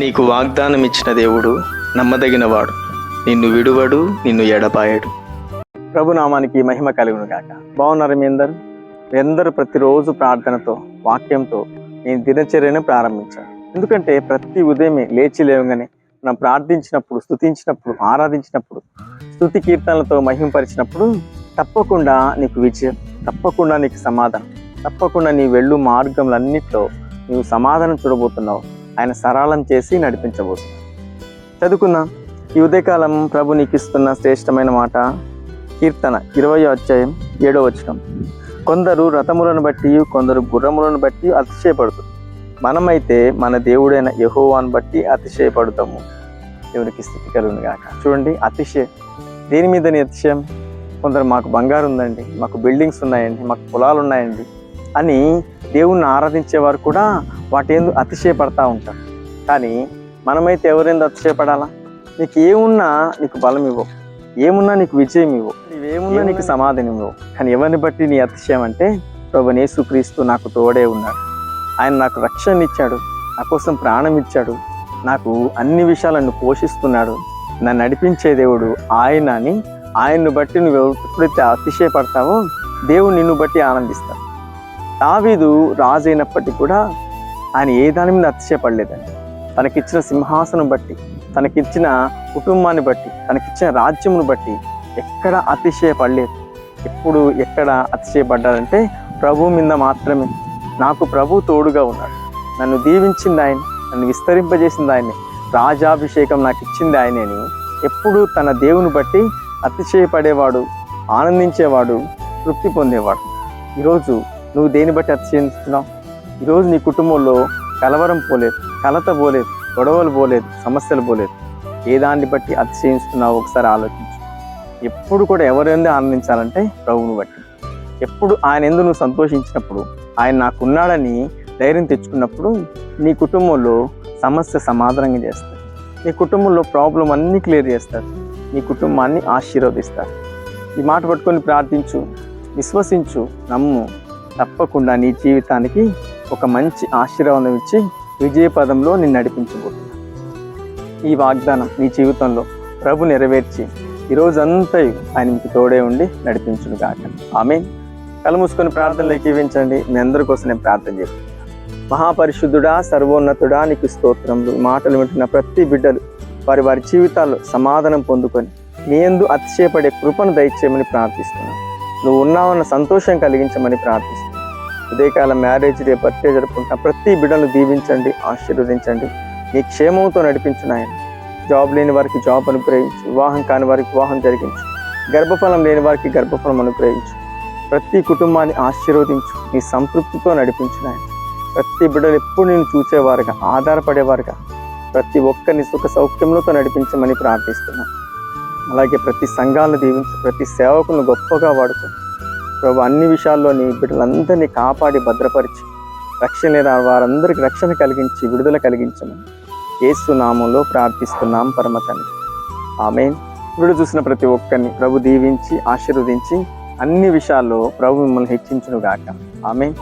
నీకు వాగ్దానం ఇచ్చిన దేవుడు నమ్మదగినవాడు. నిన్ను విడువడు నిన్ను ఎడపాయడు ప్రభు నామానికి మహిమ కలుగును గాక బాగున్నారు మీ అందరు? మీ అందరూ ప్రతిరోజు ప్రార్థనతో వాక్యంతో నేను దినచర్యను ప్రారంభించాను ఎందుకంటే ప్రతి ఉదయమే లేచి లేవగానే మనం ప్రార్థించినప్పుడు స్తుతించినప్పుడు ఆరాధించినప్పుడు స్తుతి కీర్తనలతో మహిమపరిచినప్పుడు తప్పకుండా నీకు విజయం తప్పకుండా నీకు సమాధానం తప్పకుండా నీ వెళ్ళు మార్గములన్నిట్లో నీవు సమాధానం చూడబోతున్నావు. ఆయన సరళం చేసి నడిపించబోతున్నాడు చదువుకుందాం. ఈ ఉదయకాలం ప్రభు నీకిస్తున్న శ్రేష్టమైన మాట. కీర్తన ఇరవై అధ్యాయం ఏడో వచనం. కొందరు రథములను బట్టి కొందరు గుర్రములను బట్టి అతిశయపడుతుంది మనమైతే మన దేవుడైన యహోవాను బట్టి అతిశయపడతాము. దేవునికి స్థితి కలుగును గాక. చూడండి అతిశయం. దేని మీదని అతిశయం? కొందరు మాకు బంగారు ఉందండి మాకు బిల్డింగ్స్ ఉన్నాయండి మాకు పొలాలు ఉన్నాయండి అని దేవుణ్ణి ఆరాధించేవారు కూడా వాటి ఎందు అతిశయపడతా ఉంటారు కానీ మనమైతే ఎవరెందు అతిశయపడాలా? నీకు ఏమున్నా నీకు బలం ఇవ్వవు ఏమున్నా నీకు విజయం ఇవ్వవు నీవేమున్నా నీకు సమాధానం ఇవ్వవు కానీ ఎవరిని బట్టి నీ అతిశయం అంటే ప్రభు యేసుక్రీస్తు నాకు తోడే ఉన్నాడు. ఆయన నాకు రక్షణ ఇచ్చాడు. నా కోసం ప్రాణం ఇచ్చాడు. నాకు అన్ని విషయాలను పోషిస్తున్నాడు. నన్ను నడిపించే దేవుడు ఆయన అని ఆయన్ను బట్టి నువ్వు ఎప్పుడైతే అతిశయపడతావో దేవుడు నిన్ను బట్టి ఆనందిస్తాడు. దావీదు రాజు అయినప్పటికీ కూడా ఆయన ఏ దాని మీద అతిశయపడలేదండి. తనకిచ్చిన సింహాసనం బట్టి తనకిచ్చిన కుటుంబాన్ని బట్టి తనకిచ్చిన రాజ్యమును బట్టి ఎక్కడ అతిశయపడలేదు. ఎప్పుడు ఎక్కడ అతిశయపడ్డాడంటే ప్రభు మీద మాత్రమే. నాకు ప్రభు తోడుగా ఉన్నాడు. నన్ను దీవించింది ఆయన నన్ను విస్తరింపజేసింది ఆయనే. రాజాభిషేకం నాకు ఇచ్చింది ఆయనే అని ఎప్పుడు తన దేవుని బట్టి అతిశయపడేవాడు ఆనందించేవాడు తృప్తి పొందేవాడు. ఈరోజు నువ్వు దేని బట్టి అతిశయిస్తున్నావు ఈరోజు నీ కుటుంబంలో కలవరం పోలేదు కలత పోలేదు గొడవలు పోలేదు సమస్యలు పోలేదు. ఏ దాన్ని బట్టి అతిశయిస్తున్నావు ఒకసారి ఆలోచించు. ఎప్పుడు కూడా ఎవరెందు ఆనందించాలంటే ప్రభువుని బట్టి. ఎప్పుడు ఆయన ఎందు నువ్వు సంతోషించినప్పుడు ఆయన నాకున్నాడని ధైర్యం తెచ్చుకున్నప్పుడు నీ కుటుంబంలో సమస్య సమాధానంగా చేస్తారు. నీ కుటుంబంలో ప్రాబ్లం అన్నీ క్లియర్ చేస్తారు. నీ కుటుంబాన్ని ఆశీర్వదిస్తారు. ఈ మాట పట్టుకొని ప్రార్థించు విశ్వసించు నమ్ము. తప్పకుండా నీ జీవితానికి ఒక మంచి ఆశీర్వాదం ఇచ్చి విజయపదంలో నిన్ను నడిపించబోతున్నా. ఈ వాగ్దానం నీ జీవితంలో ప్రభు నెరవేర్చి ఈ రోజంతా ఆయన మీకు తోడే ఉండి నడిపించును కాక ఆమె కళ్ళు మూసుకొని ప్రార్థనలు ఎక్కివించండి మీ అందరి కోసం నేను ప్రార్థన చేస్తాను మహాపరిశుద్ధుడా సర్వోన్నతుడా నీకు స్తోత్రములు. మాటలు వింటున్న ప్రతి బిడ్డలు వారి వారి జీవితాల్లో సమాధానం పొందుకొని మీ ఎందు అతిశయపడే కృపను దయచేయమని ప్రార్థిస్తున్నాను. నువ్వు ఉన్నావన్న సంతోషం కలిగించమని ప్రార్థిస్తున్నాను. ఉదయకాలం మ్యారేజ్ డే బర్త్డే జరుపుకుంటున్న ప్రతి బిడ్డను దీవించండి ఆశీర్వదించండి. నీ క్షేమంతో నడిపించున్నాయని జాబ్ లేని వారికి జాబ్ అనుగ్రహించు. వివాహం కాని వారికి వివాహం జరిగించు. గర్భఫలం లేని వారికి గర్భఫలం అనుగ్రహించు. ప్రతి కుటుంబాన్ని ఆశీర్వదించు. నీ సంతృప్తితో నడిపించున్నాయని ప్రతి బిడ్డలు ఎప్పుడు నేను చూసేవారుగా ఆధారపడేవారుగా. ప్రతి ఒక్కరిని సుఖ సౌఖ్యములతో నడిపించమని ప్రార్థిస్తున్నాను అలాగే ప్రతి సంఘాలను దీవించు ప్రతి సేవకులను గొప్పగా వాడుకో. ప్రభు అన్ని విషయాల్లో నీ బిడ్డలందరినీ కాపాడి భద్రపరిచి రక్షణ లేని వారందరికీ రక్షణ కలిగించి విడుదల కలిగించమని యేసు నామంలో ప్రార్థిస్తున్నాం పరమ తండ్రి. ఆమె ఇప్పుడు చూసిన ప్రతి ఒక్కరిని ప్రభు దీవించి ఆశీర్వదించి అన్ని విషయాల్లో ప్రభు మిమ్మల్ని హెచ్చించునుగాక. ఆమె